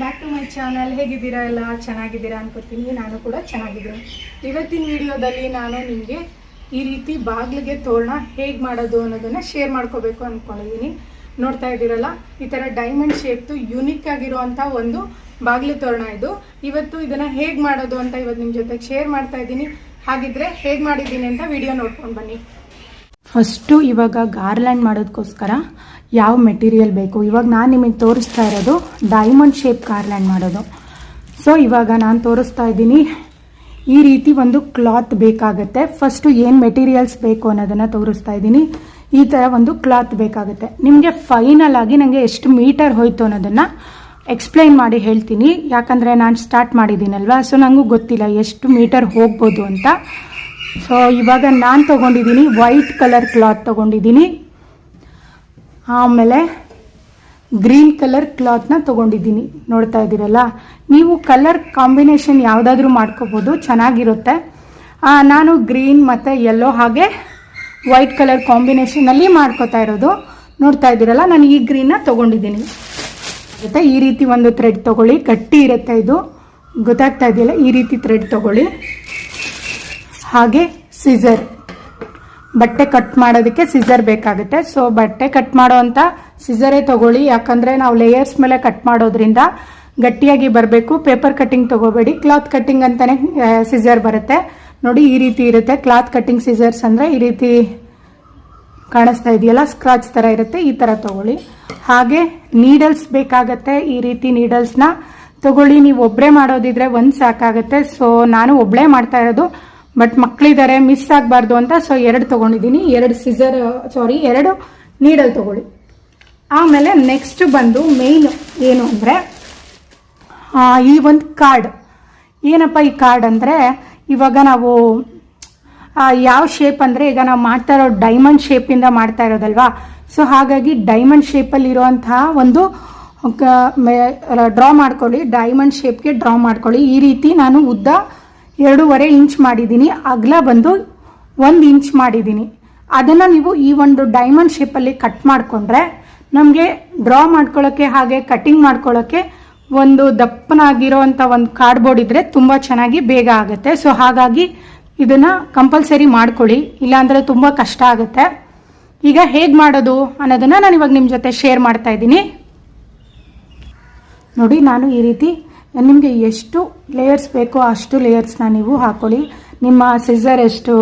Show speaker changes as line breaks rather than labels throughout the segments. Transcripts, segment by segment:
Back to my channel ಹೇಗಿದ್ದೀರಾ ಎಲ್ಲ? ಚೆನ್ನಾಗಿದ್ದೀರಾ ಅನ್ಕೋತೀನಿ. ನಾನು ಕೂಡ ಚೆನ್ನಾಗಿದ್ದೀನಿ. ಇವತ್ತಿನ ವಿಡಿಯೋದಲ್ಲಿ ನಾನು ನಿಮಗೆ ಈ ರೀತಿ ಬಾಗಿಲಿಗೆ ತೋರಣ ಹೇಗೆ ಮಾಡೋದು ಅನ್ನೋದನ್ನು ಶೇರ್ ಮಾಡ್ಕೋಬೇಕು ಅಂದ್ಕೊಂಡಿದ್ದೀನಿ ನೋಡ್ತಾ ಇದ್ದೀರಲ್ಲ, ಈ ಥರ ಡೈಮಂಡ್ ಶೇಪ್ದು ಯುನಿಕ್ ಆಗಿರುವಂಥ ಒಂದು ಬಾಗಿಲು ತೋರಣ ಇದು. ಇವತ್ತು ಇದನ್ನು ಹೇಗೆ ಮಾಡೋದು ಅಂತ ಇವತ್ತು ನಿಮ್ಮ ಜೊತೆಗೆ ಶೇರ್ ಮಾಡ್ತಾ ಇದ್ದೀನಿ. ಹಾಗಿದ್ರೆ ಹೇಗೆ ಮಾಡಿದ್ದೀನಿ ಅಂತ ವಿಡಿಯೋ ನೋಡ್ಕೊಂಡು ಬನ್ನಿ. ಫಸ್ಟು ಇವಾಗ ಗಾರ್ಲ್ಯಾಂಡ್ ಮಾಡೋದಕ್ಕೋಸ್ಕರ ಯಾವ ಮೆಟೀರಿಯಲ್ ಬೇಕು? ಇವಾಗ ನಾನು ನಿಮಗೆ ತೋರಿಸ್ತಾ ಇರೋದು ಡೈಮಂಡ್ ಶೇಪ್ ಕಾರ್ಲ್ಯಾಂಡ್ ಮಾಡೋದು. ಸೊ ಇವಾಗ ನಾನು ತೋರಿಸ್ತಾ ಇದ್ದೀನಿ. ಈ ರೀತಿ ಒಂದು ಕ್ಲಾತ್ ಬೇಕಾಗುತ್ತೆ. ಫಸ್ಟು ಏನು ಮೆಟೀರಿಯಲ್ಸ್ ಬೇಕು ಅನ್ನೋದನ್ನು ತೋರಿಸ್ತಾ ಇದ್ದೀನಿ. ಈ ಥರ ಒಂದು ಕ್ಲಾತ್ ಬೇಕಾಗುತ್ತೆ. ನಿಮಗೆ ಫೈನಲ್ ಆಗಿ ನನಗೆ ಎಷ್ಟು ಮೀಟರ್ ಹೋಯ್ತು ಅನ್ನೋದನ್ನು ಎಕ್ಸ್ಪ್ಲೈನ್ ಮಾಡಿ ಹೇಳ್ತೀನಿ. ಯಾಕಂದರೆ ನಾನು ಸ್ಟಾರ್ಟ್ ಮಾಡಿದ್ದೀನಲ್ವಾ? ಸೊ ನನಗೂ ಗೊತ್ತಿಲ್ಲ ಎಷ್ಟು ಮೀಟರ್ ಹೋಗ್ಬೋದು ಅಂತ. ಸೊ ಇವಾಗ ನಾನು ತೊಗೊಂಡಿದ್ದೀನಿ ವೈಟ್ ಕಲರ್ ಕ್ಲಾತ್ ತೊಗೊಂಡಿದ್ದೀನಿ. ಆಮೇಲೆ ಗ್ರೀನ್ ಕಲರ್ ಕ್ಲಾತ್ನ ತೊಗೊಂಡಿದ್ದೀನಿ. ನೋಡ್ತಾ ಇದ್ದೀರಲ್ಲ? ನೀವು ಕಲರ್ ಕಾಂಬಿನೇಷನ್ ಯಾವುದಾದ್ರೂ ಮಾಡ್ಕೋಬೋದು, ಚೆನ್ನಾಗಿರುತ್ತೆ. ನಾನು ಗ್ರೀನ್ ಮತ್ತು ಯೆಲ್ಲೋ ಹಾಗೆ ವೈಟ್ ಕಲರ್ ಕಾಂಬಿನೇಷನಲ್ಲಿ ಮಾಡ್ಕೋತಾ ಇರೋದು. ನೋಡ್ತಾ ಇದ್ದೀರಲ್ಲ? ನಾನು ಈ ಗ್ರೀನ್ನ ತೊಗೊಂಡಿದ್ದೀನಿ. ಜೊತೆ ಈ ರೀತಿ ಒಂದು ಥ್ರೆಡ್ ತೊಗೊಳ್ಳಿ. ಗಟ್ಟಿ ಇರುತ್ತೆ ಇದು. ಗೊತ್ತಾಗ್ತಾ ಇದೆಯಲ್ಲ? ಈ ರೀತಿ ಥ್ರೆಡ್ ತೊಗೊಳ್ಳಿ. ಹಾಗೆ ಸಿಸರ್ ಬಟ್ಟೆ ಕಟ್ ಮಾಡೋದಕ್ಕೆ ಸಿಸರ್ ಬೇಕಾಗುತ್ತೆ. ಸೊ ಬಟ್ಟೆ ಕಟ್ ಮಾಡೋವಂಥ ಸಿಸರೇ ತಗೊಳ್ಳಿ. ಯಾಕಂದರೆ ನಾವು ಲೇಯರ್ಸ್ ಮೇಲೆ ಕಟ್ ಮಾಡೋದ್ರಿಂದ ಗಟ್ಟಿಯಾಗಿ ಬರಬೇಕು. ಪೇಪರ್ ಕಟ್ಟಿಂಗ್ ತಗೋಬೇಡಿ. ಕ್ಲಾತ್ ಕಟ್ಟಿಂಗ್ ಅಂತಾನೆ ಸಿಸರ್ ಬರುತ್ತೆ. ನೋಡಿ, ಈ ರೀತಿ ಇರುತ್ತೆ. ಕ್ಲಾತ್ ಕಟ್ಟಿಂಗ್ ಸಿಸರ್ಸ್ ಅಂದರೆ ಈ ರೀತಿ ಕಾಣಿಸ್ತಾ ಇದೆಯಲ್ಲ? ಸ್ಕ್ರಾಚ್ ಥರ ಇರುತ್ತೆ. ಈ ಥರ ತಗೊಳ್ಳಿ. ಹಾಗೆ ನೀಡಲ್ಸ್ ಬೇಕಾಗತ್ತೆ. ಈ ರೀತಿ ನೀಡಲ್ಸ್ನ ತಗೊಳ್ಳಿ. ನೀವು ಒಬ್ಬರೇ ಮಾಡೋದಿದ್ರೆ ಒಂದು ಸಾಕಾಗುತ್ತೆ. ಸೊ ನಾನು ಒಬ್ಬಳೇ ಮಾಡ್ತಾ ಇರೋದು. ಬಟ್ ಮಕ್ಕಳಿದ್ದಾರೆ ಮಿಸ್ ಆಗಬಾರ್ದು ಅಂತ ಸೊ ಎರಡು ತೊಗೊಂಡಿದ್ದೀನಿ. ಎರಡು ಸಿಸರ್ ಸಾರಿ ಎರಡು ನೀಡಲ್ ತಗೊಳ್ಳಿ. ಆಮೇಲೆ ನೆಕ್ಸ್ಟ್ ಬಂದು ಮೇಯ್ನ್ ಏನು ಅಂದರೆ ಈ ಒಂದು ಕಾರ್ಡ್ ಏನಪ್ಪ ಈ ಕಾರ್ಡ್ ಅಂದರೆ, ಇವಾಗ ನಾವು ಯಾವ ಶೇಪ್ ಅಂದರೆ ಈಗ ನಾವು ಮಾಡ್ತಾ ಇರೋ ಡೈಮಂಡ್ ಶೇಪಿಂದ ಮಾಡ್ತಾ ಇರೋದಲ್ವಾ? ಸೊ ಹಾಗಾಗಿ ಡೈಮಂಡ್ ಶೇಪಲ್ಲಿ ಇರುವಂತಹ ಒಂದು ಡ್ರಾ ಮಾಡ್ಕೊಳ್ಳಿ. ಡೈಮಂಡ್ ಶೇಪ್ಗೆ ಡ್ರಾ ಮಾಡ್ಕೊಳ್ಳಿ. ಈ ರೀತಿ ನಾನು ಉದ್ದ ಎರಡೂವರೆ ಇಂಚ್ ಮಾಡಿದ್ದೀನಿ. ಅಗಲ ಬಂದು ಒಂದು ಇಂಚ್ ಮಾಡಿದ್ದೀನಿ. ಅದನ್ನು ನೀವು ಈ ಒಂದು ಡೈಮಂಡ್ ಶೇಪಲ್ಲಿ ಕಟ್ ಮಾಡಿಕೊಂಡ್ರೆ ನಮಗೆ ಡ್ರಾ ಮಾಡ್ಕೊಳ್ಳೋಕ್ಕೆ ಹಾಗೆ ಕಟ್ಟಿಂಗ್ ಮಾಡ್ಕೊಳ್ಳೋಕ್ಕೆ ಒಂದು ದಪ್ಪನಾಗಿರೋವಂಥ ಒಂದು ಕಾರ್ಡ್ಬೋರ್ಡ್ ಇದ್ದರೆ ತುಂಬ ಚೆನ್ನಾಗಿ ಬೇಗ ಆಗುತ್ತೆ. ಸೊ ಹಾಗಾಗಿ ಇದನ್ನು ಕಂಪಲ್ಸರಿ ಮಾಡ್ಕೊಳ್ಳಿ. ಇಲ್ಲಾಂದರೆ ತುಂಬ ಕಷ್ಟ ಆಗುತ್ತೆ. ಈಗ ಹೇಗೆ ಮಾಡೋದು ಅನ್ನೋದನ್ನು ನಾನು ಇವಾಗ ನಿಮ್ಮ ಜೊತೆ ಶೇರ್ ಮಾಡ್ತಾ ಇದ್ದೀನಿ. ನೋಡಿ, ನಾನು ಈ ರೀತಿ ನಿಮಗೆ ಎಷ್ಟು ಲೇಯರ್ಸ್ ಬೇಕೋ ಅಷ್ಟು ಲೇಯರ್ಸ್ನ ನೀವು ಹಾಕೊಳ್ಳಿ. ನಿಮ್ಮ ಸಿಸರ್ ಎಷ್ಟು,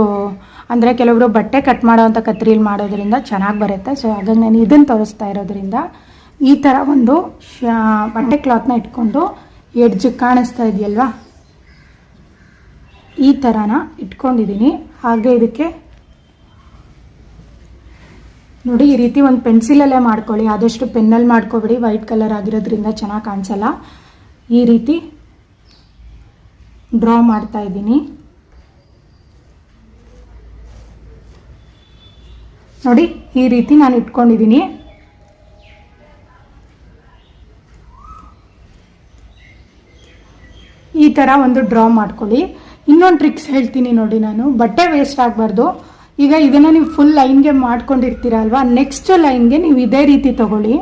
ಅಂದರೆ ಕೆಲವರು ಬಟ್ಟೆ ಕಟ್ ಮಾಡೋವಂಥ ಕತ್ರಿಯಲ್ಲಿ ಮಾಡೋದ್ರಿಂದ ಚೆನ್ನಾಗಿ ಬರುತ್ತೆ. ಸೊ ಹಾಗಾಗಿ ನಾನು ಇದನ್ನು ತೋರಿಸ್ತಾ ಇರೋದ್ರಿಂದ ಈ ಥರ ಒಂದು ಬಟ್ಟೆ ಕ್ಲಾತ್ನ ಇಟ್ಕೊಂಡು ಎಡ್ಜ್ ಕಾಣಿಸ್ತಾ ಇದೆಯಲ್ವಾ? ಈ ಥರನ ಇಟ್ಕೊಂಡಿದ್ದೀನಿ ಹಾಗೆ ಇದಕ್ಕೆ ನೋಡಿ, ಈ ರೀತಿ ಒಂದು ಪೆನ್ಸಿಲಲ್ಲೇ ಮಾಡ್ಕೊಳ್ಳಿ. ಆದಷ್ಟು ಪೆನ್ನಲ್ಲಿ ಮಾಡ್ಕೊಬೇಡಿ. ವೈಟ್ ಕಲರ್ ಆಗಿರೋದ್ರಿಂದ ಚೆನ್ನಾಗಿ ಕಾಣಿಸಲ್ಲ. ಈ ರೀತಿ ಡ್ರಾ ಮಾಡ್ತಾ ಇದ್ದೀನಿ. ನೋಡಿ, ಈ ರೀತಿ ನಾನು ಇಟ್ಕೊಂಡಿದ್ದೀನಿ. ಈ ಥರ ಒಂದು ಡ್ರಾ ಮಾಡ್ಕೊಳ್ಳಿ. ಇನ್ನೊಂದು ಟ್ರಿಕ್ಸ್ ಹೇಳ್ತೀನಿ ನೋಡಿ ನಾನು. ಬಟ್ಟೆ ವೇಸ್ಟ್ ಆಗಬಾರ್ದು. ಈಗ ಇದನ್ನು ನೀವು ಫುಲ್ ಲೈನ್ಗೆ ಮಾಡ್ಕೊಂಡಿರ್ತೀರ ಅಲ್ವಾ? ನೆಕ್ಸ್ಟ್ ಲೈನ್ಗೆ ನೀವು ಇದೇ ರೀತಿ ತಗೊಳ್ಳಿ.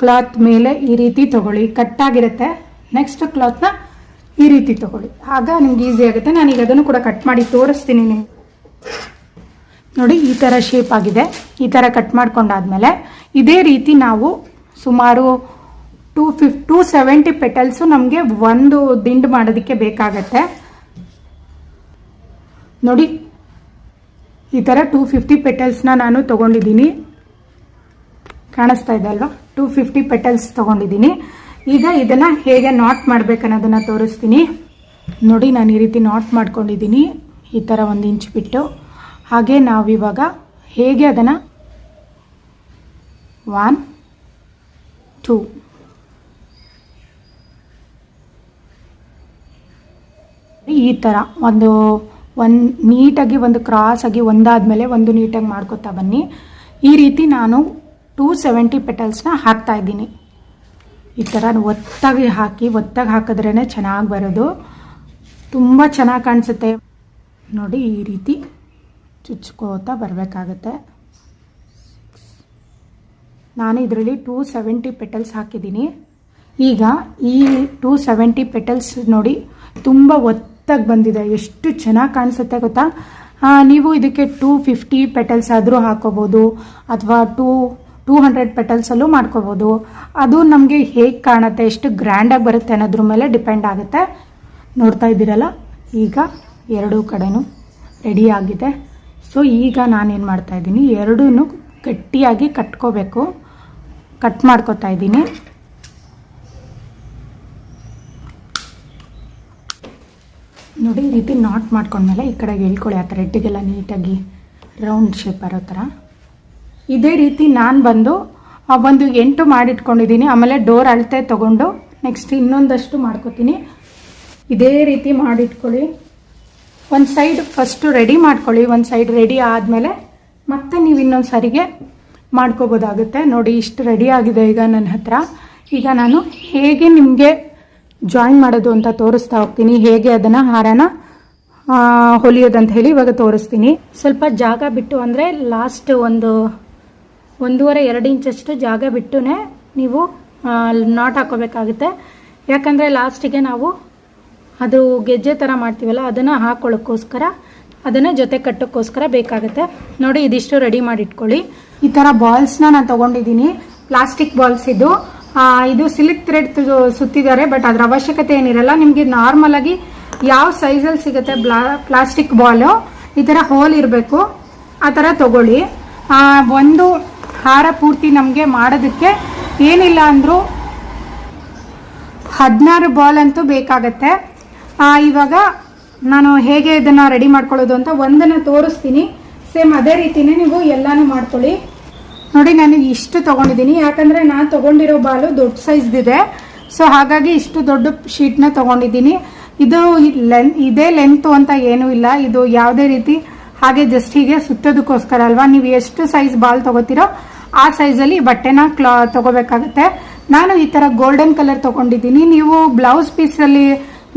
ಕ್ಲಾತ್ ಮೇಲೆ ಈ ರೀತಿ ತಗೊಳ್ಳಿ. ಕಟ್ಟಾಗಿರುತ್ತೆ ನೆಕ್ಸ್ಟ್ ಕ್ಲಾತ್ನ ಈ ರೀತಿ ತಗೊಳ್ಳಿ. ಆಗ ನಿಮ್ಗೆ ಈಸಿ ಆಗುತ್ತೆ. ನಾನು ಈಗ ಅದನ್ನು ಕೂಡ ಕಟ್ ಮಾಡಿ ತೋರಿಸ್ತೀನಿ ನೋಡಿ, ಈ ಥರ ಶೇಪ್ ಆಗಿದೆ. ಈ ಥರ ಕಟ್ ಮಾಡ್ಕೊಂಡಾದ್ಮೇಲೆ ಇದೇ ರೀತಿ ನಾವು ಸುಮಾರು two fifty to seventy petals ನಮಗೆ ಒಂದು ದಿಂಡು ಮಾಡೋದಕ್ಕೆ ಬೇಕಾಗತ್ತೆ. ನೋಡಿ, ಈ ಥರ ಟೂ ಫಿಫ್ಟಿ ಪೆಟಲ್ಸ್ನ ನಾನು ತೊಗೊಂಡಿದ್ದೀನಿ. ಕಾಣಿಸ್ತಾ ಇದೆ ಅಲ್ವಾ? ಟೂ ಫಿಫ್ಟಿ ಪೆಟಲ್ಸ್ ತೊಗೊಂಡಿದ್ದೀನಿ. ಈಗ ಇದನ್ನು ಹೇಗೆ ನಾಟ್ ಮಾಡ್ಬೇಕನ್ನೋದನ್ನ ತೋರಿಸ್ತೀನಿ. ನೋಡಿ, ನಾನು ಈ ರೀತಿ ನಾಟ್ ಮಾಡ್ಕೊಂಡಿದ್ದೀನಿ ಈ ಥರ ಒಂದು ಇಂಚ್ ಬಿಟ್ಟು. ಹಾಗೆ ನಾವಿವಾಗ ಹೇಗೆ ಅದನ್ನು ಒನ್ ಟೂ ಈ ಥರ ಒಂದು ಒಂದು ನೀಟಾಗಿ ಒಂದು ಕ್ರಾಸ್ ಆಗಿ ಒಂದಾದ್ಮೇಲೆ ಒಂದು ನೀಟಾಗಿ ಮಾಡ್ಕೊತಾ ಬನ್ನಿ. ಈ ರೀತಿ ನಾನು ಟೂ ಸೆವೆಂಟಿ ಪೆಟಲ್ಸ್ನ ಹಾಕ್ತಾ ಇದ್ದೀನಿ. ಈ ಥರ ಒತ್ತಾಗಿ ಹಾಕಿ, ಒತ್ತಾಗಿ ಹಾಕಿದ್ರೇ ಚೆನ್ನಾಗಿ ಬರೋದು. ತುಂಬ ಚೆನ್ನಾಗಿ ಕಾಣಿಸುತ್ತೆ. ನೋಡಿ, ಈ ರೀತಿ ಚುಚ್ಕೋತಾ ಬರಬೇಕಾಗತ್ತೆ. ನಾನು ಇದರಲ್ಲಿ ಟೂ ಸೆವೆಂಟಿ ಪೆಟಲ್ಸ್ ಹಾಕಿದ್ದೀನಿ. ಈಗ ಈ ಟೂ ಸೆವೆಂಟಿ ಪೆಟಲ್ಸ್ ನೋಡಿ ತುಂಬ ಒತ್ತಾಗಿ ಬಂದಿದೆ. ಎಷ್ಟು ಚೆನ್ನಾಗಿ ಕಾಣಿಸುತ್ತೆ ಗೊತ್ತಾ? ನೀವು ಇದಕ್ಕೆ ಟೂ ಫಿಫ್ಟಿ ಪೆಟಲ್ಸ್ ಆದರೂ ಹಾಕೋಬೋದು, ಅಥವಾ ಟೂ ಟೂ ಹಂಡ್ರೆಡ್ ಪೆಟಲ್ಸಲ್ಲೂ ಮಾಡ್ಕೋಬೋದು. ಅದು ನಮಗೆ ಹೇಗೆ ಕಾಣುತ್ತೆ, ಎಷ್ಟು ಗ್ರ್ಯಾಂಡಾಗಿ ಬರುತ್ತೆ ಅನ್ನೋದ್ರ ಮೇಲೆ ಡಿಪೆಂಡ್ ಆಗುತ್ತೆ. ನೋಡ್ತಾ ಇದ್ದೀರಲ್ಲ? ಈಗ ಎರಡೂ ಕಡೆನೂ ರೆಡಿ ಆಗಿದೆ. ಸೊ ಈಗ ನಾನೇನು ಮಾಡ್ತಾಯಿದ್ದೀನಿ ಎರಡೂ ಗಟ್ಟಿಯಾಗಿ ಕಟ್ಕೋಬೇಕು. ಕಟ್ ಮಾಡ್ಕೋತಾ ಇದ್ದೀನಿ. ನೋಡಿ, ಈ ರೀತಿ ನಾಟ್ ಮಾಡ್ಕೊಂಡ್ಮೇಲೆ ಈ ಕಡೆಗೆ ಹೇಳ್ಕೊಳ್ಳಿ, ಆ ಥರ ರೆಡ್ಡಿಗೆಲ್ಲ ನೀಟಾಗಿ ರೌಂಡ್ ಶೇಪ್ ಬರೋ ಥರ. ಇದೇ ರೀತಿ ನಾನು ಬಂದು ಒಂದು ಎಂಟು ಮಾಡಿಟ್ಕೊಂಡಿದ್ದೀನಿ. ಆಮೇಲೆ ಡೋರ್ ಅಳತೆ ತೊಗೊಂಡು ನೆಕ್ಸ್ಟ್ ಇನ್ನೊಂದಷ್ಟು ಮಾಡ್ಕೊತೀನಿ. ಇದೇ ರೀತಿ ಮಾಡಿಟ್ಕೊಳ್ಳಿ. ಒಂದು ಸೈಡ್ ಫಸ್ಟು ರೆಡಿ ಮಾಡ್ಕೊಳ್ಳಿ. ಒಂದು ಸೈಡ್ ರೆಡಿ ಆದಮೇಲೆ ಮತ್ತೆ ನೀವು ಇನ್ನೊಂದು ಸಾರಿಗೆ ಮಾಡ್ಕೋಬೋದಾಗುತ್ತೆ. ನೋಡಿ, ಇಷ್ಟು ರೆಡಿ ಆಗಿದೆ ಈಗ ನನ್ನ ಹತ್ರ. ಈಗ ನಾನು ಹೇಗೆ ನಿಮಗೆ ಜಾಯಿನ್ ಮಾಡೋದು ಅಂತ ತೋರಿಸ್ತಾ ಹೋಗ್ತೀನಿ. ಹೇಗೆ ಅದನ್ನು ಹಾರನ ಹೊಲಿಯೋದಂತ ಹೇಳಿ ಇವಾಗ ತೋರಿಸ್ತೀನಿ. ಸ್ವಲ್ಪ ಜಾಗ ಬಿಟ್ಟು ಅಂದರೆ ಲಾಸ್ಟ್ ಒಂದು ಒಂದೂವರೆ, ಎರಡು ಇಂಚಷ್ಟು ಜಾಗ ಬಿಟ್ಟು ನೀವು ನಾಟ್ ಹಾಕೋಬೇಕಾಗುತ್ತೆ. ಯಾಕಂದರೆ ಲಾಸ್ಟಿಗೆ ನಾವು ಅದು ಗೆಜ್ಜೆ ಥರ ಮಾಡ್ತೀವಲ್ಲ, ಅದನ್ನು ಹಾಕೊಳ್ಳೋಕ್ಕೋಸ್ಕರ, ಅದನ್ನು ಜೊತೆ ಕಟ್ಟೋಕ್ಕೋಸ್ಕರ ಬೇಕಾಗುತ್ತೆ. ನೋಡಿ, ಇದಿಷ್ಟು ರೆಡಿ ಮಾಡಿ ಇಟ್ಕೊಳ್ಳಿ ಈ ಥರ ಬಾಲ್ಸ್ನ ನಾನು ತೊಗೊಂಡಿದ್ದೀನಿ. ಪ್ಲಾಸ್ಟಿಕ್ ಬಾಲ್ಸ್ ಇದು. ಇದು ಸಿಲ್ಕ್ ಥ್ರೆಡ್ ಸುತ್ತಿದ್ದಾರೆ ಬಟ್ ಅದರ ಅವಶ್ಯಕತೆ ಏನಿರಲ್ಲ. ನಿಮಗೆ ನಾರ್ಮಲಾಗಿ ಯಾವ ಸೈಜಲ್ಲಿ ಸಿಗುತ್ತೆ ಬ್ಲಾ ಪ್ಲಾಸ್ಟಿಕ್ ಬಾಲು ಈ ಥರ ಹೋಲ್ ಇರಬೇಕು. ಆ ಥರ ತಗೊಳ್ಳಿ. ಒಂದು ಹಾರ ಪೂರ್ತಿ ನಮಗೆ ಮಾಡೋದಕ್ಕೆ ಏನಿಲ್ಲ ಅಂದರೂ ಹದಿನಾರು ಬಾಲ್ ಅಂತೂ ಬೇಕಾಗತ್ತೆ. ಇವಾಗ ನಾನು ಹೇಗೆ ಇದನ್ನು ರೆಡಿ ಮಾಡ್ಕೊಳ್ಳೋದು ಅಂತ ಒಂದನ್ನು ತೋರಿಸ್ತೀನಿ. ಸೇಮ್ ಅದೇ ರೀತಿನೇ ನೀವು ಎಲ್ಲನೂ ಮಾಡ್ಕೊಳ್ಳಿ. ನೋಡಿ, ನಾನು ಇಷ್ಟು ತಗೊಂಡಿದ್ದೀನಿ. ಯಾಕಂದರೆ ನಾನು ತಗೊಂಡಿರೋ ಬಾಲು ದೊಡ್ಡ ಸೈಜ್ದಿದೆ. ಸೊ ಹಾಗಾಗಿ ಇಷ್ಟು ದೊಡ್ಡ ಶೀಟ್ನ ತಗೊಂಡಿದ್ದೀನಿ. ಇದು ಲೆನ್, ಇದೇ ಲೆಂತು ಅಂತ ಏನೂ ಇಲ್ಲ. ಇದು ಯಾವುದೇ ರೀತಿ ಹಾಗೆ ಜಸ್ಟ್ ಹೀಗೆ ಸುತ್ತೋದಕ್ಕೋಸ್ಕರ ಅಲ್ವಾ? ನೀವು ಎಷ್ಟು ಸೈಜ್ ಬಾಲ್ ತಗೋತೀರೋ ಆ ಸೈಜಲ್ಲಿ ಬಟ್ಟೆನ ಕ್ಲಾ, ತಗೋಬೇಕಾಗುತ್ತೆ. ನಾನು ಈ ಥರ ಗೋಲ್ಡನ್ ಕಲರ್ ತಗೊಂಡಿದ್ದೀನಿ. ನೀವು ಬ್ಲೌಸ್ ಪೀಸಲ್ಲಿ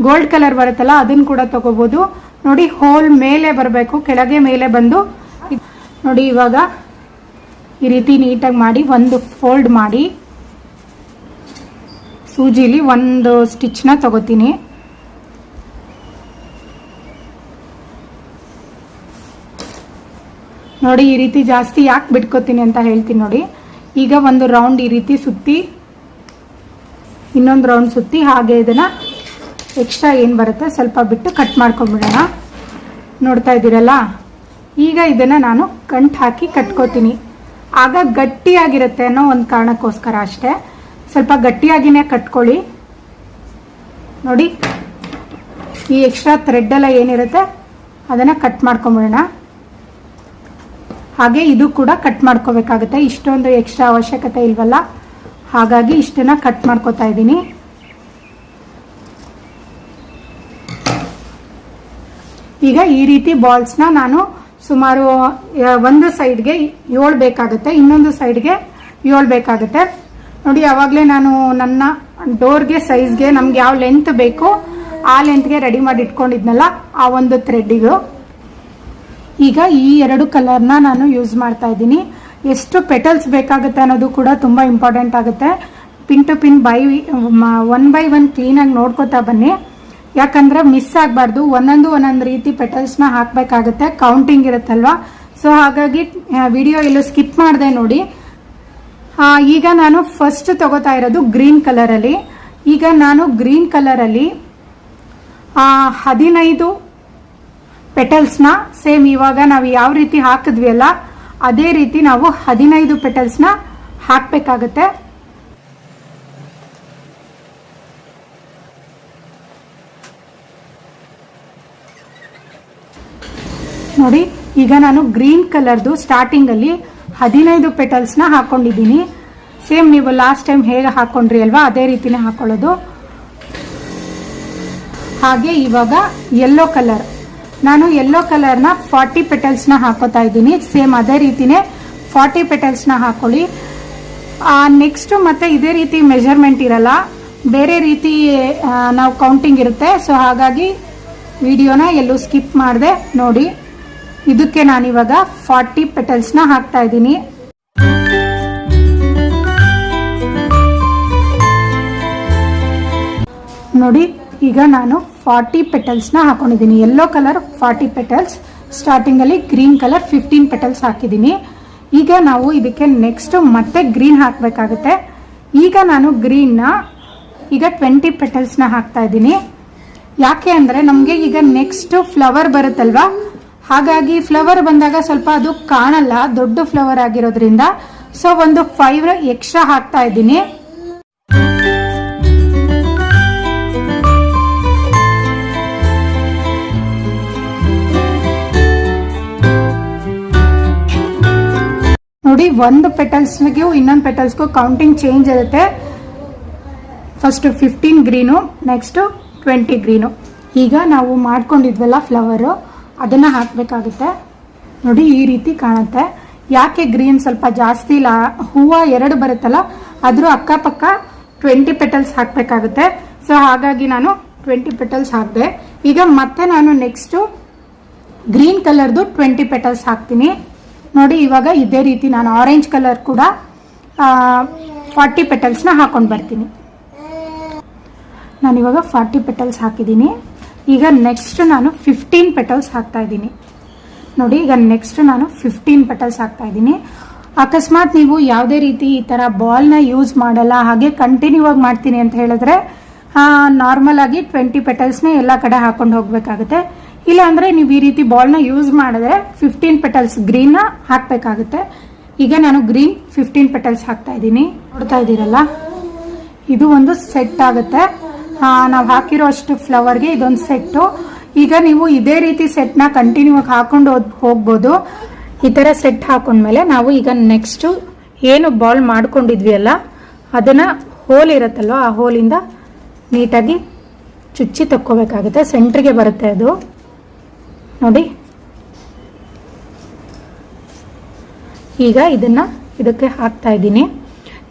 ಗೋಲ್ಡ್ ಕಲರ್ ಬರುತ್ತಲ್ಲ ಅದನ್ನು ಕೂಡ ತಗೋಬಹುದು ನೋಡಿ ಹೋಲ್ ಮೇಲೆ ಬರಬೇಕು, ಕೆಳಗೆ ಮೇಲೆ ಬಂದು. ನೋಡಿ, ಇವಾಗ ಈ ರೀತಿ ನೀಟಾಗಿ ಮಾಡಿ, ಒಂದು ಫೋಲ್ಡ್ ಮಾಡಿ. ಸೂಜಿಲಿ ಒಂದು ಸ್ಟಿಚ್ನ ತಗೋತೀನಿ. ನೋಡಿ, ಈ ರೀತಿ ಜಾಸ್ತಿ ಯಾಕೆ ಬಿಟ್ಕೋತೀನಿ ಅಂತ ಹೇಳ್ತೀನಿ ನೋಡಿ. ಈಗ ಒಂದು ರೌಂಡ್ ಈ ರೀತಿ ಸುತ್ತಿ, ಇನ್ನೊಂದು ರೌಂಡ್ ಸುತ್ತಿ, ಹಾಗೆ ಇದನ್ನ ಎಕ್ಸ್ಟ್ರಾ ಏನು ಬರುತ್ತೆ ಸ್ವಲ್ಪ ಬಿಟ್ಟು ಕಟ್ ಮಾಡ್ಕೊಂಡ್ಬಿಡೋಣ ನೋಡ್ತಾ ಇದ್ದೀರಲ್ಲ? ಈಗ ಇದನ್ನ ನಾನು ಗಂಟು ಹಾಕಿ ಕಟ್ಕೋತೀನಿ. ಆಗ ಗಟ್ಟಿಯಾಗಿರುತ್ತೆ ಅನ್ನೋ ಒಂದು ಕಾರಣಕ್ಕೋಸ್ಕರ ಅಷ್ಟೇ. ಸ್ವಲ್ಪ ಗಟ್ಟಿಯಾಗಿನೇ ಕಟ್ಕೊಳ್ಳಿ. ನೋಡಿ, ಈ ಎಕ್ಸ್ಟ್ರಾ ಥ್ರೆಡ್ ಎಲ್ಲ ಏನಿರುತ್ತೆ, ಅದನ್ನ ಕಟ್ ಮಾಡ್ಕೊಂಬಿಡೋಣ. ಹಾಗೆ ಇದು ಕೂಡ ಕಟ್ ಮಾಡ್ಕೋಬೇಕಾಗುತ್ತೆ. ಇಷ್ಟೊಂದು ಎಕ್ಸ್ಟ್ರಾ ಅವಶ್ಯಕತೆ ಇಲ್ವಲ್ಲ? ಹಾಗಾಗಿ ಇಷ್ಟನ್ನ ಕಟ್ ಮಾಡ್ಕೋತಾ ಇದ್ದೀನಿ. ಈಗ ಈ ರೀತಿ ಬಾಲ್ಸ್ನ ನಾನು ಸುಮಾರು ಒಂದು ಸೈಡ್ಗೆ ಏಳು ಬೇಕಾಗುತ್ತೆ ಇನ್ನೊಂದು ಸೈಡ್ಗೆ ಏಳು ಬೇಕಾಗುತ್ತೆ ನೋಡಿ ಯಾವಾಗಲೇ ನಾನು ನನ್ನ ಡೋರ್ಗೆ ಸೈಜ್ಗೆ ನಮ್ಗೆ ಯಾವ ಲೆಂತ್ ಬೇಕು ಆ ಲೆಂತ್ಗೆ ರೆಡಿ ಮಾಡಿ ಇಟ್ಕೊಂಡಿದ್ನಲ್ಲ ಆ ಒಂದು ಥ್ರೆಡ್ಡಿಗೂ ಈಗ ಈ ಎರಡು ಕಲರ್ನ ನಾನು ಯೂಸ್ ಮಾಡ್ತಾ ಇದ್ದೀನಿ. ಎಷ್ಟು ಪೆಟಲ್ಸ್ ಬೇಕಾಗುತ್ತೆ ಅನ್ನೋದು ಕೂಡ ತುಂಬ ಇಂಪಾರ್ಟೆಂಟ್ ಆಗುತ್ತೆ. Pin to pin by one by one ಕ್ಲೀನಾಗಿ ನೋಡ್ಕೋತಾ ಬನ್ನಿ. ಯಾಕಂದ್ರೆ ಮಿಸ್ ಆಗಬಾರ್ದು. ಒಂದೊಂದು ಒಂದೊಂದು ರೀತಿ ಪೆಟಲ್ಸ್ನ ಹಾಕಬೇಕಾಗುತ್ತೆ. ಕೌಂಟಿಂಗ್ ಇರುತ್ತಲ್ವ? ಸೊ ಹಾಗಾಗಿ ವಿಡಿಯೋ ಎಲ್ಲೂ ಸ್ಕಿಪ್ ಮಾಡಿದೆ ನೋಡಿ. ಈಗ ನಾನು ಫಸ್ಟ್ ತಗೋತಾ ಇರೋದು ಗ್ರೀನ್ ಕಲರಲ್ಲಿ ಈಗ ನಾನು ಗ್ರೀನ್ ಕಲರಲ್ಲಿ ಹದಿನೈದು ಪೆಟಲ್ಸ್ನ ಸೇಮ್ ಇವಾಗ ನಾವು ಯಾವ ರೀತಿ ಹಾಕಿದ್ವಿ ಅಲ್ಲ ಅದೇ ರೀತಿ ನಾವು ಹದಿನೈದು ಪೆಟಲ್ಸ್ನ ಹಾಕಬೇಕಾಗತ್ತೆ. ನೋಡಿ, ಈಗ ನಾನು ಗ್ರೀನ್ ಕಲರ್ದು ಸ್ಟಾರ್ಟಿಂಗಲ್ಲಿ ಹದಿನೈದು ಪೆಟಲ್ಸ್ನ ಹಾಕ್ಕೊಂಡಿದ್ದೀನಿ ಸೇಮ್ ನೀವು ಲಾಸ್ಟ್ ಟೈಮ್ ಹೇಗೆ ಹಾಕ್ಕೊಂಡ್ರಿ ಅಲ್ವಾ, ಅದೇ ರೀತಿನೇ ಹಾಕೊಳ್ಳೋದು. ಹಾಗೆ ಇವಾಗ ಯೆಲ್ಲೋ ಕಲರ್ ನಾನು ಯೆಲ್ಲೋ ಕಲರ್ನ ಫಾರ್ಟಿ ಪೆಟಲ್ಸ್ನ ಹಾಕೋತಾ ಇದ್ದೀನಿ. ಸೇಮ್ ಅದೇ ರೀತಿನೇ ಫಾರ್ಟಿ ಪೆಟಲ್ಸ್ನ ಹಾಕೊಳ್ಳಿ. ನೆಕ್ಸ್ಟ್ ಮತ್ತೆ ಇದೇ ರೀತಿ ಮೆಜರ್ಮೆಂಟ್ ಇರಲ್ಲ. ಬೇರೆ ರೀತಿ ನಾವು ಕೌಂಟಿಂಗ್ ಇರುತ್ತೆ. ಸೊ ಹಾಗಾಗಿ ವಿಡಿಯೋನ ಎಲ್ಲೂ ಸ್ಕಿಪ್ ಮಾಡಿದೆ. ನೋಡಿ, ಇದಕ್ಕೆ ನಾನಿವಾಗ ಫಾರ್ಟಿ ಪೆಟಲ್ಸ್ನ ಹಾಕ್ತಾ ಇದ್ದೀನಿ. ನೋಡಿ ಈಗ ನಾನು ಫಾರ್ಟಿ ಪೆಟಲ್ಸ್ನ ಹಾಕೊಂಡಿದ್ದೀನಿ. ಯೆಲ್ಲೋ ಕಲರ್ ಫಾರ್ಟಿ ಪೆಟಲ್ಸ್ ಸ್ಟಾರ್ಟಿಂಗಲ್ಲಿ ಗ್ರೀನ್ ಕಲರ್ ಫಿಫ್ಟೀನ್ ಪೆಟಲ್ಸ್ ಹಾಕಿದ್ದೀನಿ. ಈಗ ನಾವು ಇದಕ್ಕೆ ನೆಕ್ಸ್ಟ್ ಮತ್ತೆ ಗ್ರೀನ್ ಹಾಕಬೇಕಾಗುತ್ತೆ. ಈಗ ನಾನು ಗ್ರೀನ್ನ ಈಗ ಟ್ವೆಂಟಿ ಪೆಟಲ್ಸ್ನ ಹಾಕ್ತಾ ಇದ್ದೀನಿ. ಯಾಕೆ ಅಂದರೆ ನಮಗೆ ಈಗ ನೆಕ್ಸ್ಟ್ ಫ್ಲವರ್ ಬರುತ್ತಲ್ವಾ? ಹಾಗಾಗಿ ಫ್ಲವರ್ ಬಂದಾಗ ಸ್ವಲ್ಪ ಅದು ಕಾಣಲ್ಲ, ದೊಡ್ಡ ಫ್ಲವರ್ ಆಗಿರೋದ್ರಿಂದ. ಸೊ ಒಂದು ಫೈವ್ ಎಕ್ಸ್ಟ್ರಾ ಹಾಕ್ತಾ ಇದ್ದೀನಿ. ನೋಡಿ ಒಂದು ಪೆಟಲ್ಸ್ಗೂ ಇನ್ನೊಂದು ಪೆಟಲ್ಸ್ಗೂ ಕೌಂಟಿಂಗ್ ಚೇಂಜ್ ಇರುತ್ತೆ. First fifteen green next twenty green ಈಗ ನಾವು ಮಾಡ್ಕೊಂಡಿದ್ವಲ್ಲ ಫ್ಲವರು ಅದನ್ನು ಹಾಕಬೇಕಾಗುತ್ತೆ. ನೋಡಿ, ಈ ರೀತಿ ಕಾಣುತ್ತೆ. ಯಾಕೆ ಗ್ರೀನ್ ಸ್ವಲ್ಪ ಜಾಸ್ತಿ ಇಲ್ಲ? ಹೂವು ಎರಡು ಬರುತ್ತಲ್ಲ ಅದ್ರ ಅಕ್ಕಪಕ್ಕ ಟ್ವೆಂಟಿ ಪೆಟಲ್ಸ್ ಹಾಕಬೇಕಾಗುತ್ತೆ. ಸೊ ಹಾಗಾಗಿ ನಾನು ಟ್ವೆಂಟಿ ಪೆಟಲ್ಸ್ ಹಾಕಿದೆ. ಈಗ ಮತ್ತೆ ನಾನು ನೆಕ್ಸ್ಟು ಗ್ರೀನ್ ಕಲರ್ದು ಟ್ವೆಂಟಿ ಪೆಟಲ್ಸ್ ಹಾಕ್ತೀನಿ. ನೋಡಿ, ಇವಾಗ ಇದೇ ರೀತಿ ನಾನು ಆರೆಂಜ್ ಕಲರ್ ಕೂಡ ಫಾರ್ಟಿ ಪೆಟಲ್ಸ್ನ ಹಾಕೊಂಡು ಬರ್ತೀನಿ. ನಾನು ಇವಾಗ ಫಾರ್ಟಿ ಪೆಟಲ್ಸ್ ಹಾಕಿದ್ದೀನಿ. ಈಗ ನೆಕ್ಸ್ಟ್ ನಾನು ಫಿಫ್ಟೀನ್ ಪೆಟಲ್ಸ್ ಹಾಕ್ತಾ ಇದ್ದೀನಿ. ನೋಡಿ, ಈಗ ನೆಕ್ಸ್ಟ್ ನಾನು ಫಿಫ್ಟೀನ್ ಪೆಟಲ್ಸ್ ಹಾಕ್ತಾ ಇದ್ದೀನಿ. ಅಕಸ್ಮಾತ್ ನೀವು ಯಾವುದೇ ರೀತಿ ಈ ಥರ ಬಾಲ್ನ ಯೂಸ್ ಮಾಡಲ್ಲ, ಹಾಗೆ ಕಂಟಿನ್ಯೂ ಆಗಿ ಮಾಡ್ತೀನಿ ಅಂತ ಹೇಳಿದ್ರೆ ನಾರ್ಮಲ್ ಆಗಿ ಟ್ವೆಂಟಿ ಪೆಟಲ್ಸ್ನೇ ಎಲ್ಲ ಕಡೆ ಹಾಕೊಂಡು ಹೋಗಬೇಕಾಗುತ್ತೆ. ಇಲ್ಲ ಅಂದ್ರೆ ನೀವು ಈ ರೀತಿ ಬಾಲ್ನ ಯೂಸ್ ಮಾಡಿದ್ರೆ ಫಿಫ್ಟೀನ್ ಪೆಟಲ್ಸ್ ಗ್ರೀನ್ನ ಹಾಕಬೇಕಾಗುತ್ತೆ. ಈಗ ನಾನು ಗ್ರೀನ್ ಫಿಫ್ಟೀನ್ ಪೆಟಲ್ಸ್ ಹಾಕ್ತಾ ಇದ್ದೀನಿ. ನೋಡ್ತಾ ಇದ್ದೀರಲ್ಲ? ಇದು ಒಂದು ಸೆಟ್ ಆಗುತ್ತೆ. ನಾವು ಹಾಕಿರೋ ಅಷ್ಟು ಫ್ಲವರ್ಗೆ ಇದೊಂದು ಸೆಟ್ಟು ಈಗ ನೀವು ಇದೇ ರೀತಿ ಸೆಟ್ನ ಕಂಟಿನ್ಯೂ ಆಗಿ ಹಾಕೊಂಡು ಹೋಗ್ಬೋದು. ಈ ಥರ ಸೆಟ್ ಹಾಕೊಂಡ್ಮೇಲೆ ನಾವು ಈಗ ನೆಕ್ಸ್ಟು ಏನು ಬಾಲ್ ಮಾಡ್ಕೊಂಡಿದ್ವಿ ಅಲ್ಲ ಅದನ್ನು ಹೋಲ್ ಇರುತ್ತಲ್ವ, ಆ ಹೋಲಿಂದ ನೀಟಾಗಿ ಚುಚ್ಚಿ ತಕ್ಕೋಬೇಕಾಗುತ್ತೆ. ಸೆಂಟ್ರಿಗೆ ಬರುತ್ತೆ ಅದು. ನೋಡಿ. ಈಗ ಇದನ್ನ ಇದಕ್ಕೆ ಹಾಕ್ತಾ ಇದ್ದೀನಿ.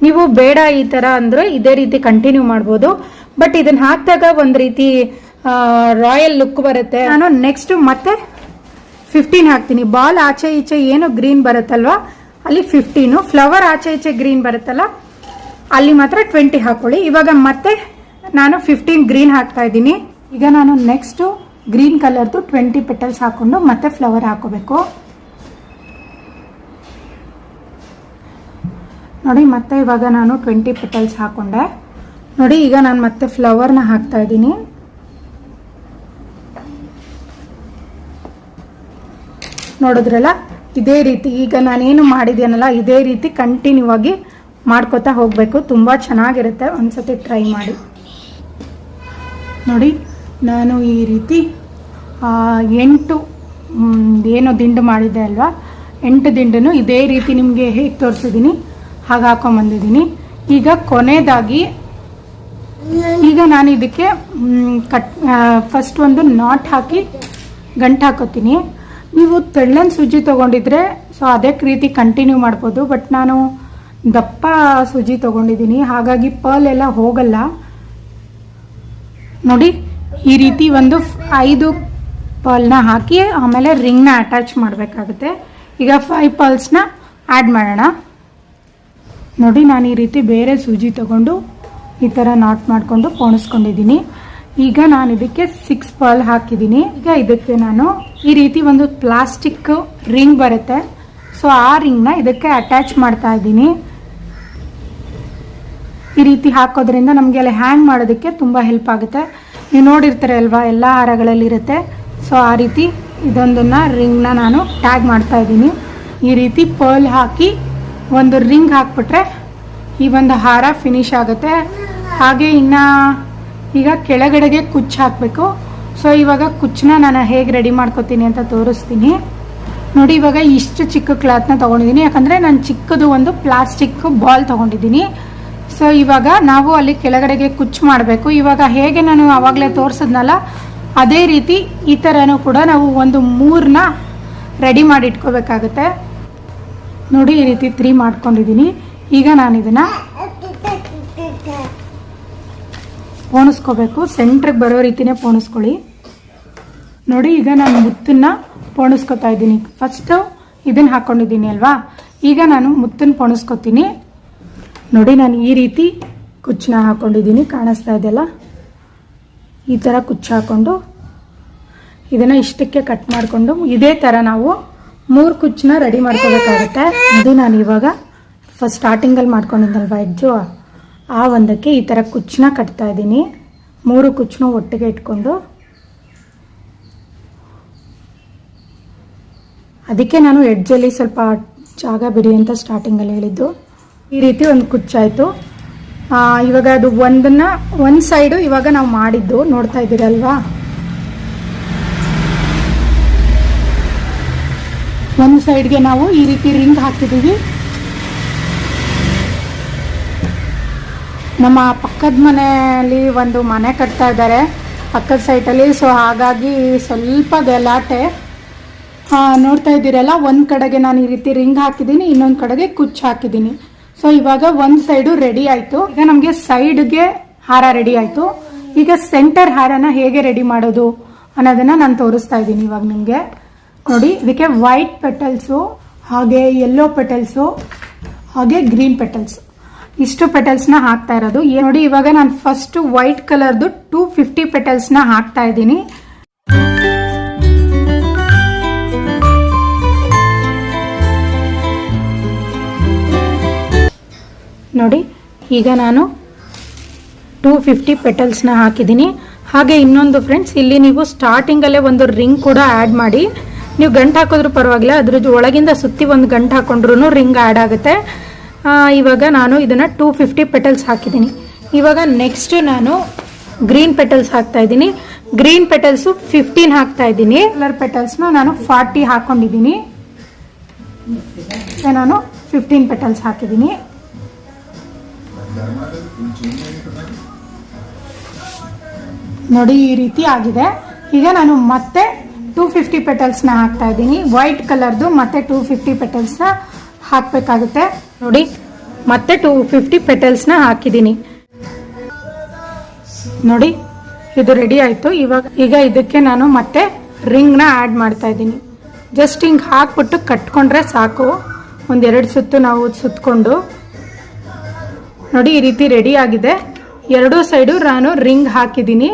ನೀವು ಬೇಡ ಈ ತರ ಅಂದ್ರೆ ಇದೇ ರೀತಿ ಕಂಟಿನ್ಯೂ ಮಾಡ್ಬೋದು. ಬಟ್ ಇದನ್ನ ಹಾಕಿದಾಗ ಒಂದು ರೀತಿ ರಾಯಲ್ ಲುಕ್ ಬರುತ್ತೆ. ನಾನು ನೆಕ್ಸ್ಟ್ ಮತ್ತೆ ಫಿಫ್ಟೀನ್ ಹಾಕ್ತೀನಿ. ಬಾಲ್ ಆಚೆ ಈಚೆ ಏನು ಗ್ರೀನ್ ಬರುತ್ತಲ್ವಾ? ಅಲ್ಲಿ ಫಿಫ್ಟೀನು ಫ್ಲವರ್ ಆಚೆ ಈಚೆ ಗ್ರೀನ್ ಬರುತ್ತಲ್ಲ? ಅಲ್ಲಿ ಮಾತ್ರ ಟ್ವೆಂಟಿ ಹಾಕೊಳ್ಳಿ. ಇವಾಗ ಮತ್ತೆ ನಾನು ಫಿಫ್ಟೀನ್ ಗ್ರೀನ್ ಹಾಕ್ತಾ ಇದ್ದೀನಿ. ಈಗ ನಾನು ನೆಕ್ಸ್ಟು ಗ್ರೀನ್ ಕಲರ್ದು ಟ್ವೆಂಟಿ ಪೆಟಲ್ಸ್ ಹಾಕ್ಕೊಂಡು ಮತ್ತೆ ಫ್ಲವರ್ ಹಾಕೋಬೇಕು. ನೋಡಿ, ಮತ್ತೆ ಇವಾಗ ನಾನು ಟ್ವೆಂಟಿ ಪೆಟಲ್ಸ್ ಹಾಕೊಂಡೆ. ನೋಡಿ, ಈಗ ನಾನು ಮತ್ತೆ ಫ್ಲವರ್ನ ಹಾಕ್ತಾ ಇದ್ದೀನಿ. ನೋಡಿದ್ರಲ್ಲ, ಇದೇ ರೀತಿ ಈಗ ನಾನೇನು ಮಾಡಿದ್ದೇನಲ್ಲ, ಇದೇ ರೀತಿ ಕಂಟಿನ್ಯೂ ಆಗಿ ಮಾಡ್ಕೋತಾ ಹೋಗಬೇಕು. ತುಂಬ ಚೆನ್ನಾಗಿರುತ್ತೆ, ಒಂದ್ಸತಿ ಟ್ರೈ ಮಾಡಿ. ನೋಡಿ, ನಾನು ಈ ರೀತಿ ಎಂಟು ಏನು ದಿಂಡು ಮಾಡಿದ್ದೆ ಅಲ್ವಾ? ಎಂಟು ದಿಂಡನ್ನು ಇದೇ ರೀತಿ ನಿಮಗೆ ಹೇಗೆ ತೋರಿಸಿದ್ದೀನಿ, ಹಾಗೆ ಹಾಕೊಂಬಂದಿದ್ದೀನಿ. ಈಗ ಕೊನೆಯದಾಗಿ ಈಗ ನಾನು ಇದಕ್ಕೆ ಕಟ್ ಫಸ್ಟ್ ಒಂದು ನಾಟ್ ಹಾಕಿ ಗಂಟು ಹಾಕೋತೀನಿ. ನೀವು ತೆಳ್ಳನ್ ಸೂಜಿ ತೊಗೊಂಡಿದ್ರೆ ಸೊ ಅದೇ ರೀತಿ ಕಂಟಿನ್ಯೂ ಮಾಡ್ಬೋದು ಬಟ್ ನಾನು ದಪ್ಪ ಸೂಜಿ ತೊಗೊಂಡಿದ್ದೀನಿ. ಹಾಗಾಗಿ ಪರ್ಲ್ ಎಲ್ಲ ಹೋಗಲ್ಲ. ನೋಡಿ, ಈ ರೀತಿ ಒಂದು ಐದು ಪರ್ಲ್ನ ಹಾಕಿ ಆಮೇಲೆ ರಿಂಗ್ನ ಅಟ್ಯಾಚ್ ಮಾಡಬೇಕಾಗುತ್ತೆ. ಈಗ ಫೈವ್ ಪರ್ಲ್ಸ್ನ ಆ್ಯಡ್ ಮಾಡೋಣ. ನೋಡಿ, ನಾನು ಈ ರೀತಿ ಬೇರೆ ಸೂಜಿ ತಗೊಂಡು ಈ ಥರ ನಾಟ್ ಮಾಡಿಕೊಂಡು ಪೋಣಿಸ್ಕೊಂಡಿದ್ದೀನಿ. ಈಗ ನಾನು ಇದಕ್ಕೆ ಸಿಕ್ಸ್ ಪರ್ಲ್ ಹಾಕಿದ್ದೀನಿ. ಈಗ ಇದಕ್ಕೆ ನಾನು ಈ ರೀತಿ ಒಂದು ಪ್ಲಾಸ್ಟಿಕ್ ರಿಂಗ್ ಬರುತ್ತೆ. ಸೊ ಆ ರಿಂಗ್ನ ಇದಕ್ಕೆ ಅಟ್ಯಾಚ್ ಮಾಡ್ತಾ ಇದ್ದೀನಿ. ಈ ರೀತಿ ಹಾಕೋದ್ರಿಂದ ನಮಗೆ ಅಲ್ಲಿ ಹ್ಯಾಂಗ್ ಮಾಡೋದಕ್ಕೆ ತುಂಬ ಹೆಲ್ಪ್ ಆಗುತ್ತೆ. ನೀವು ನೋಡಿರ್ತಾರೆ ಅಲ್ವಾ ಎಲ್ಲ ಹಾರಗಳಲ್ಲಿ ಇರುತ್ತೆ ಸೊ ಆ ರೀತಿ ಇದೊಂದನ್ನ ರಿಂಗ್ನ ನಾನು ಟ್ಯಾಗ್ ಮಾಡ್ತಾ ಇದ್ದೀನಿ. ಈ ರೀತಿ ಪರ್ಲ್ ಹಾಕಿ ಒಂದು ರಿಂಗ್ ಹಾಕ್ಬಿಟ್ರೆ ಈ ಒಂದು ಹಾರ ಫಿನಿಶ್ ಆಗುತ್ತೆ. ಹಾಗೆ ಇನ್ನು ಈಗ ಕೆಳಗಡೆಗೆ ಕುಚ್ಚು ಹಾಕಬೇಕು. ಸೊ ಇವಾಗ ಕುಚ್ಚನ್ನ ನಾನು ಹೇಗೆ ರೆಡಿ ಮಾಡ್ಕೋತೀನಿ ಅಂತ ತೋರಿಸ್ತೀನಿ. ನೋಡಿ, ಇವಾಗ ಇಷ್ಟು ಚಿಕ್ಕ ಕ್ಲಾತ್ನ ತೊಗೊಂಡಿದ್ದೀನಿ. ಯಾಕಂದರೆ ನಾನು ಚಿಕ್ಕದು ಒಂದು ಪ್ಲಾಸ್ಟಿಕ್ ಬಾಲ್ ತೊಗೊಂಡಿದ್ದೀನಿ. ಸೊ ಇವಾಗ ನಾವು ಅಲ್ಲಿ ಕೆಳಗಡೆಗೆ ಕುಚ್ಚು ಮಾಡಬೇಕು. ಇವಾಗ ಹೇಗೆ ನಾನು ಆವಾಗಲೇ ತೋರಿಸಿದ್ನಲ್ಲ ಅದೇ ರೀತಿ ಈ ಥರನೂ ಕೂಡ ನಾವು ಒಂದು ಮೂರನ್ನ ರೆಡಿ ಮಾಡಿ ಇಟ್ಕೋಬೇಕಾಗುತ್ತೆ ನೋಡಿ, ಈ ರೀತಿ ತ್ರೀ ಮಾಡ್ಕೊಂಡಿದ್ದೀನಿ. ಈಗ ನಾನು ಇದನ್ನು ಪೋಣಿಸ್ಕೋಬೇಕು ಸೆಂಟ್ರಿಗೆ ಬರೋ ರೀತಿನೇ ಪೋಣಿಸ್ಕೊಳ್ಳಿ. ನೋಡಿ, ಈಗ ನಾನು ಮುತ್ತನ್ನ ಪೋಣಿಸ್ಕೊತಾ ಇದ್ದೀನಿ. ಫಸ್ಟು ಇದನ್ನು ಹಾಕ್ಕೊಂಡಿದ್ದೀನಿ ಅಲ್ವಾ? ಈಗ ನಾನು ಮುತ್ತನ್ನು ಪೋಣಿಸ್ಕೊತೀನಿ. ನೋಡಿ, ನಾನು ಈ ರೀತಿ ಕುಚ್ಚನ್ನ ಹಾಕ್ಕೊಂಡಿದ್ದೀನಿ ಕಾಣಿಸ್ತಾ ಇದೆಯಲ್ಲ ಈ ಥರ ಕುಚ್ಚು ಹಾಕ್ಕೊಂಡು ಇದನ್ನು ಇಷ್ಟಕ್ಕೆ ಕಟ್ ಮಾಡಿಕೊಂಡು ಇದೇ ಥರ ನಾವು ಮೂರು ಕುಚ್ಚನ್ನ ರೆಡಿ ಮಾಡ್ಕೋಬೇಕಾಗುತ್ತೆ. ಅದು ನಾನು ಇವಾಗ ಫಸ್ಟ್ ಸ್ಟಾರ್ಟಿಂಗಲ್ಲಿ ಮಾಡ್ಕೊಂಡಿದ್ದಲ್ವ ಎಜ್ಜು ಆ ಒಂದಕ್ಕೆ ಈ ಥರ ಕುಚ್ಚನ್ನ ಕಟ್ತಾ ಇದ್ದೀನಿ. ಮೂರು ಕುಚ್ಚನ್ನ ಒಟ್ಟಿಗೆ ಇಟ್ಕೊಂಡು ಅದಕ್ಕೆ ನಾನು ಎಡ್ಜಲ್ಲಿ ಸ್ವಲ್ಪ ಜಾಗ ಬಿಡಿ ಅಂತ ಸ್ಟಾರ್ಟಿಂಗಲ್ಲಿ ಹೇಳಿದ್ದು. ಈ ರೀತಿ ಒಂದು ಕುಚ್ಚಾಯಿತು ಇವಾಗ ಅದು ಒಂದನ್ನ, ಒಂದು ಸೈಡು ಇವಾಗ ನಾವು ಮಾಡಿದ್ದು. ನೋಡ್ತಾ ಇದ್ದೀರಲ್ವಾ? ಒಂದು ಸೈಡ್ಗೆ ನಾವು ಈ ರೀತಿ ರಿಂಗ್ ಹಾಕಿದ್ದೀವಿ. ನಮ್ಮ ಪಕ್ಕದ ಮನೆಯಲ್ಲಿ ಒಂದು ಮನೆ ಕಟ್ತಾ ಇದ್ದಾರೆ. ಪಕ್ಕದ ಸೈಟಲ್ಲಿ ಸೊ ಹಾಗಾಗಿ ಸ್ವಲ್ಪ ಗಲಾಟೆ. ನೋಡ್ತಾ ಇದ್ದೀರಲ್ಲ, ಒಂದು ಕಡೆಗೆ ನಾನು ಈ ರೀತಿ ರಿಂಗ್ ಹಾಕಿದ್ದೀನಿ, ಇನ್ನೊಂದು ಕಡೆಗೆ ಕುಚ್ಚು ಹಾಕಿದ್ದೀನಿ. ಸೊ ಇವಾಗ ಒಂದು ಸೈಡು ರೆಡಿ ಆಯಿತು. ಈಗ ನಮಗೆ ಸೈಡ್ಗೆ ಹಾರ ರೆಡಿ ಆಯ್ತು. ಈಗ ಸೆಂಟರ್ ಹಾರನ ಹೇಗೆ ರೆಡಿ ಮಾಡೋದು ಅನ್ನೋದನ್ನ ನಾನು ತೋರಿಸ್ತಾ ಇದ್ದೀನಿ ಇವಾಗ ನಿಮಗೆ. ನೋಡಿ, ಇದಕ್ಕೆ ವೈಟ್ ಪೆಟಲ್ಸು ಹಾಗೆ ಯೆಲ್ಲೋ ಪೆಟಲ್ಸು ಹಾಗೆ ಗ್ರೀನ್ ಪೆಟಲ್ಸ್ ಇಷ್ಟು ಪೆಟಲ್ಸ್ನ ಹಾಕ್ತಾ ಇರೋದು. ನೋಡಿ, ಇವಾಗ ನಾನು ಫಸ್ಟ್ ವೈಟ್ ಕಲರ್ದು ಟೂ ಫಿಫ್ಟಿ ಪೆಟಲ್ಸ್ನ ಹಾಕ್ತಾ ಇದ್ದೀನಿ. ನೋಡಿ, ಈಗ ನಾನು ಟೂ ಫಿಫ್ಟಿ ಪೆಟಲ್ಸ್ನ ಹಾಕಿದ್ದೀನಿ. ಹಾಗೆ ಇನ್ನೊಂದು ಫ್ರೆಂಡ್ಸ್ ಇಲ್ಲಿ ನೀವು ಸ್ಟಾರ್ಟಿಂಗಲ್ಲೇ ಒಂದು ರಿಂಗ್ ಕೂಡ ಆ್ಯಡ್ ಮಾಡಿ. ನೀವು ಗಂಟು ಹಾಕಿದ್ರು ಪರವಾಗಿಲ್ಲ ಅದ್ರ ಒಳಗಿಂದ ಸುತ್ತಿ ಒಂದು ಗಂಟು ಹಾಕೊಂಡ್ರೂ ರಿಂಗ್ ಆ್ಯಡ್ ಆಗುತ್ತೆ. ಇವಾಗ ನಾನು ಇದನ್ನು ಟೂ ಫಿಫ್ಟಿ ಪೆಟಲ್ಸ್ ಹಾಕಿದ್ದೀನಿ. ಇವಾಗ ನೆಕ್ಸ್ಟ್ ನಾನು ಗ್ರೀನ್ ಪೆಟಲ್ಸ್ ಹಾಕ್ತಾ ಇದ್ದೀನಿ. ಗ್ರೀನ್ ಪೆಟಲ್ಸು ಫಿಫ್ಟೀನ್ ಹಾಕ್ತಾ ಇದ್ದೀನಿ. ಕಲರ್ ಪೆಟಲ್ಸ್ನ ನಾನು ಫಾರ್ಟಿ ಹಾಕ್ಕೊಂಡಿದ್ದೀನಿ ನಾನು ಫಿಫ್ಟೀನ್ ಪೆಟಲ್ಸ್ ಹಾಕಿದ್ದೀನಿ. ನೋಡಿ, ಈ ರೀತಿ ಆಗಿದೆ. ಈಗ ನಾನು ಮತ್ತೆ ಟೂ ಫಿಫ್ಟಿ ಪೆಟಲ್ಸ್ನ ಹಾಕ್ತಾ ಇದ್ದೀನಿ. ವೈಟ್ ಕಲರ್ದು ಮತ್ತೆ ಟೂ ಫಿಫ್ಟಿ ಪೆಟಲ್ಸ್ನ ಹಾಕಬೇಕಾಗುತ್ತೆ. ನೋಡಿ, ಮತ್ತೆ ಟೂ ಫಿಫ್ಟಿ ಪೆಟಲ್ಸ್ನ ಹಾಕಿದ್ದೀನಿ. ನೋಡಿ, ಇದು ರೆಡಿ ಆಯಿತು. ಇವಾಗ, ಈಗ ಇದಕ್ಕೆ ನಾನು ಮತ್ತೆ ರಿಂಗ್ನ ಆ್ಯಡ್ ಮಾಡ್ತಾ ಇದ್ದೀನಿ. ಜಸ್ಟ್ ಹಿಂಗೆ ಹಾಕ್ಬಿಟ್ಟು ಕಟ್ಕೊಂಡ್ರೆ ಸಾಕು. ಒಂದೆರಡು ಸುತ್ತು ನಾವು ಸುತ್ತಕೊಂಡು ನೋಡಿ, ಈ ರೀತಿ ರೆಡಿ ಆಗಿದೆ. ಎರಡೂ ಸೈಡು ನಾನು ರಿಂಗ್ ಹಾಕಿದ್ದೀನಿ.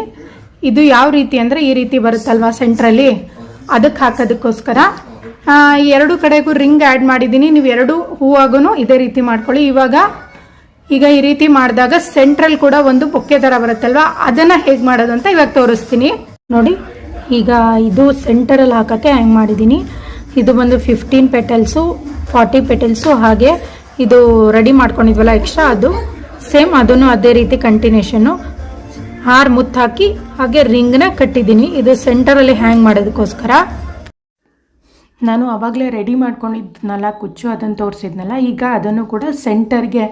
ಇದು ಯಾವ ರೀತಿ ಅಂದರೆ ಈ ರೀತಿ ಬರುತ್ತಲ್ವಾ ಸೆಂಟ್ರಲ್ಲಿ ಅದಕ್ಕೆ ಹಾಕೋದಕ್ಕೋಸ್ಕರ. ಎರಡು ಕಡೆಗೂ ರಿಂಗ್ ಆ್ಯಡ್ ಮಾಡಿದ್ದೀನಿ. ನೀವು ಎರಡು ಹೂವಾಗೂ ಇದೇ ರೀತಿ ಮಾಡ್ಕೊಳ್ಳಿ. ಇವಾಗ ಈಗ ಈ ರೀತಿ ಮಾಡಿದಾಗ ಸೆಂಟ್ರಲ್ ಕೂಡ ಒಂದು ಪೊಕ್ಕೆ ಥರ ಬರುತ್ತಲ್ವಾ? ಅದನ್ನು ಹೇಗೆ ಮಾಡೋದು ಅಂತ ಇವಾಗ ತೋರಿಸ್ತೀನಿ. ನೋಡಿ, ಈಗ ಇದು ಸೆಂಟರಲ್ಲಿ ಹಾಕೋಕ್ಕೆ ಹೆಂಗೆ ಮಾಡಿದ್ದೀನಿ. ಇದು ಬಂದು ಫಿಫ್ಟೀನ್ ಪೆಟಲ್ಸು ಫಾರ್ಟಿ ಪೆಟಲ್ಸು ಹಾಗೆ ಇದು ರೆಡಿ ಮಾಡ್ಕೊಂಡಿದ್ವಲ್ಲ ಎಕ್ಸ್ಟ್ರಾ ಅದು ಸೇಮ್ ಅದನ್ನು ಅದೇ ರೀತಿ ಕಂಟಿನ್ಯೂಷನ್ನು ಹಾರ್ ಮುತ್ತಾಕಿ ಹಾಗೆ ರಿಂಗ್ನ ಕಟ್ಟಿದ್ದೀನಿ. ಇದು ಸೆಂಟರಲ್ಲಿ ಹ್ಯಾಂಗ್ ಮಾಡೋದಕ್ಕೋಸ್ಕರ. ನಾನು ಆವಾಗಲೇ ರೆಡಿ ಮಾಡ್ಕೊಂಡಿದ್ನಲ್ಲ, ಕುಚ್ಚು ಅದನ್ನು ತೋರಿಸಿದ್ನಲ್ಲ, ಈಗ ಅದನ್ನು ಕೂಡ ಸೆಂಟರ್ಗೆ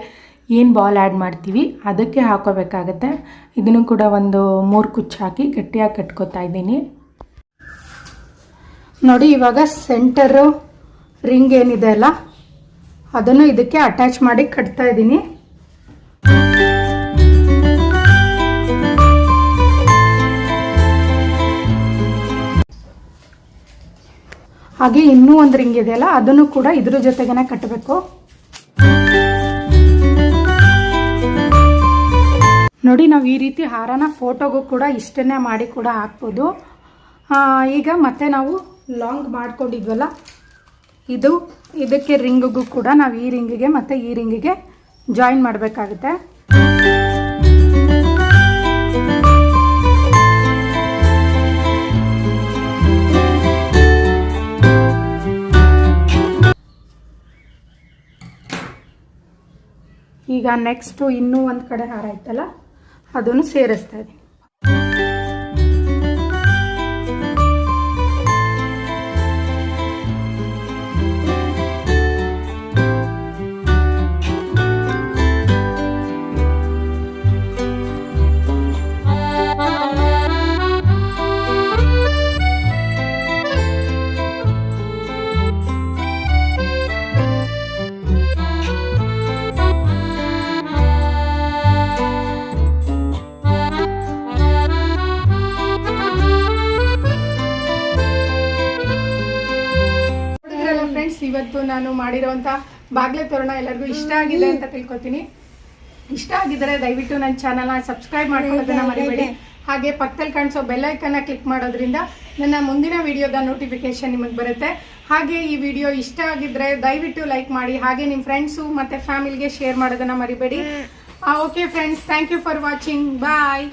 ಏನು ಬಾಲ್ ಆ್ಯಡ್ ಮಾಡ್ತೀವಿ, ಅದಕ್ಕೆ ಹಾಕೋಬೇಕಾಗತ್ತೆ. ಇದನ್ನು ಕೂಡ ಒಂದು ಮೂರು ಕುಚ್ಚು ಹಾಕಿ ಗಟ್ಟಿಯಾಗಿ ಕಟ್ಕೋತಾ ಇದ್ದೀನಿ. ನೋಡಿ, ಇವಾಗ ಸೆಂಟರು ರಿಂಗ್ ಏನಿದೆ ಅಲ್ಲ ಅದನ್ನು ಇದಕ್ಕೆ ಅಟ್ಯಾಚ್ ಮಾಡಿ ಕಟ್ತಾ ಇದ್ದೀನಿ. ಹಾಗೆ ಇನ್ನೂ ಒಂದು ರಿಂಗ್ ಇದೆಯಲ್ಲ ಅದನ್ನು ಕೂಡ ಇದ್ರ ಜೊತೆಗೇನೆ ಕಟ್ಟಬೇಕು. ನೋಡಿ, ನಾವು ಈ ರೀತಿ ಹಾರನ ಫೋಟೋಗೂ ಕೂಡ ಇಷ್ಟನ್ನೇ ಮಾಡಿ ಕೂಡ ಹಾಕ್ಬೋದು. ಈಗ ಮತ್ತೆ ನಾವು ಲಾಂಗ್ ಮಾಡ್ಕೊಂಡಿದ್ವಲ್ಲ ಇದು ಇದಕ್ಕೆ ರಿಂಗಿಗೂ ಕೂಡ ನಾವು ಈ ರಿಂಗಿಗೆ ಮತ್ತು ಈ ರಿಂಗಿಗೆ ಜಾಯಿನ್ ಮಾಡಬೇಕಾಗುತ್ತೆ. ಈಗ ನೆಕ್ಸ್ಟು ಇನ್ನೂ ಒಂದು ಕಡೆ ಹಾರ ಐತಲ್ಲ, ಅದನ್ನು ಸೇರಿಸ್ತಾ ಇದ್ದೀನಿ ನಾನು ಮಾಡಿರೋಂಥ ಬಾಗ್ಲೆ ತೋರಣ ಎಲ್ಲರಿಗೂ ಇಷ್ಟ ಆಗಿದೆ ಅಂತ ತಿಳ್ಕೊತೀನಿ. ಇಷ್ಟ ಆಗಿದ್ರೆ ದಯವಿಟ್ಟು ನನ್ನ ಚಾನಲ್ನ ಸಬ್ಸ್ಕ್ರೈಬ್ ಮಾಡ್ಕೊಳ್ಳೋದನ್ನ ಮರಿಬೇಡಿ. ಹಾಗೆ ಪಕ್ಕದಲ್ಲಿ ಕಾಣಿಸೋ ಬೆಲ್ಲೈಕನ್ನ ಕ್ಲಿಕ್ ಮಾಡೋದ್ರಿಂದ ನನ್ನ ಮುಂದಿನ ವಿಡಿಯೋದ ನೋಟಿಫಿಕೇಶನ್ ನಿಮಗೆ ಬರುತ್ತೆ. ಹಾಗೆ ಈ ವಿಡಿಯೋ ಇಷ್ಟ ಆಗಿದ್ರೆ ದಯವಿಟ್ಟು ಲೈಕ್ ಮಾಡಿ. ಹಾಗೆ ನಿಮ್ಮ ಫ್ರೆಂಡ್ಸು ಮತ್ತು ಫ್ಯಾಮಿಲಿಗೆ ಶೇರ್ ಮಾಡೋದನ್ನ ಮರಿಬೇಡಿ. Okay friends thank you for watching bye